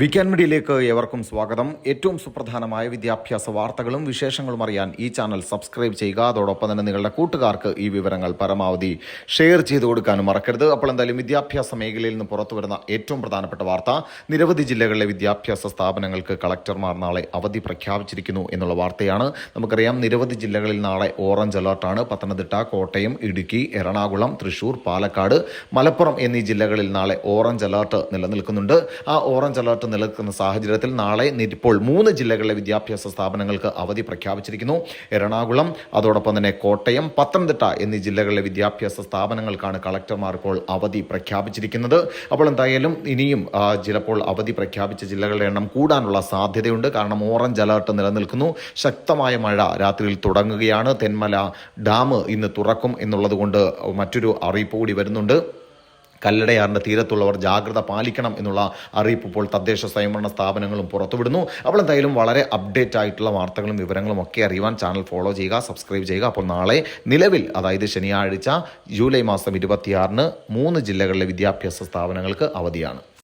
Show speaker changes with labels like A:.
A: Weekend മീഡിയയിലേക്ക് ഏവർക്കും സ്വാഗതം. ഏറ്റവും സുപ്രധാനമായ വിദ്യാഭ്യാസ വാർത്തകളും വിശേഷങ്ങളും അറിയാൻ ഈ ചാനൽ സബ്സ്ക്രൈബ് ചെയ്യുക. അതോടൊപ്പം തന്നെ നിങ്ങളുടെ കൂട്ടുകാർക്ക് ഈ വിവരങ്ങൾ പരമാവധി ഷെയർ ചെയ്തു കൊടുക്കാനും മറക്കരുത്. അപ്പോൾ എന്തായാലും വിദ്യാഭ്യാസ മേഖലയിൽ നിന്ന് പുറത്തു വരുന്ന ഏറ്റവും പ്രധാനപ്പെട്ട വാർത്ത നിരവധി ജില്ലകളിലെ വിദ്യാഭ്യാസ സ്ഥാപനങ്ങൾക്ക് കളക്ടർമാർ നാളെ അവധി പ്രഖ്യാപിച്ചിരിക്കുന്നു എന്നുള്ള വാർത്തയാണ്. നമുക്കറിയാം നിരവധി ജില്ലകളിൽ നാളെ ഓറഞ്ച് അലർട്ടാണ് പത്തനംതിട്ട കോട്ടയം ഇടുക്കി എറണാകുളം തൃശൂർ പാലക്കാട് മലപ്പുറം എന്നീ ജില്ലകളിൽ നാളെ ഓറഞ്ച് അലർട്ട് നിലനിൽക്കുന്നുണ്ട്. ആ ഓറഞ്ച് അലർട്ട് നിലനിൽക്കുന്ന സാഹചര്യത്തിൽ നാളെ ഇപ്പോൾ മൂന്ന് ജില്ലകളിലെ വിദ്യാഭ്യാസ സ്ഥാപനങ്ങൾക്ക് അവധി പ്രഖ്യാപിച്ചിരിക്കുന്നു. എറണാകുളം അതോടൊപ്പം തന്നെ കോട്ടയം പത്തനംതിട്ട എന്നീ ജില്ലകളിലെ വിദ്യാഭ്യാസ സ്ഥാപനങ്ങൾക്കാണ് കളക്ടർമാർ ഇപ്പോൾ അവധി പ്രഖ്യാപിച്ചിരിക്കുന്നത്. അപ്പോൾ എന്തായാലും ഇനിയും ചിലപ്പോൾ അവധി പ്രഖ്യാപിച്ച ജില്ലകളുടെ എണ്ണം കൂടാനുള്ള സാധ്യതയുണ്ട്. കാരണം ഓറഞ്ച് അലർട്ട് നിലനിൽക്കുന്നു. ശക്തമായ മഴ രാത്രിയിൽ തുടങ്ങുകയാണ്. തെന്മല ഡാം ഇന്ന് തുറക്കും എന്നുള്ളതുകൊണ്ട് മറ്റൊരു അറിയിപ്പ് കൂടി വരുന്നുണ്ട്. കല്ലടയാറിന്റെ തീരത്തുള്ളവർ ജാഗ്രത പാലിക്കണം എന്നുള്ള അറിയിപ്പ് ഇപ്പോൾ തദ്ദേശ സ്വയംഭരണ സ്ഥാപനങ്ങളും പുറത്തുവിടുന്നു. അപ്പോൾ എന്തായാലും വളരെ അപ്ഡേറ്റ് ആയിട്ടുള്ള വാർത്തകളും വിവരങ്ങളും ഒക്കെ അറിയുവാൻ ചാനൽ ഫോളോ ചെയ്യുക സബ്സ്ക്രൈബ് ചെയ്യുക. അപ്പോൾ നാളെ നിലവിൽ അതായത് ശനിയാഴ്ച ജൂലൈ മാസം ഇരുപത്തിയാറിന് മൂന്ന് ജില്ലകളിലെ വിദ്യാഭ്യാസ സ്ഥാപനങ്ങൾക്ക് അവധിയാണ്.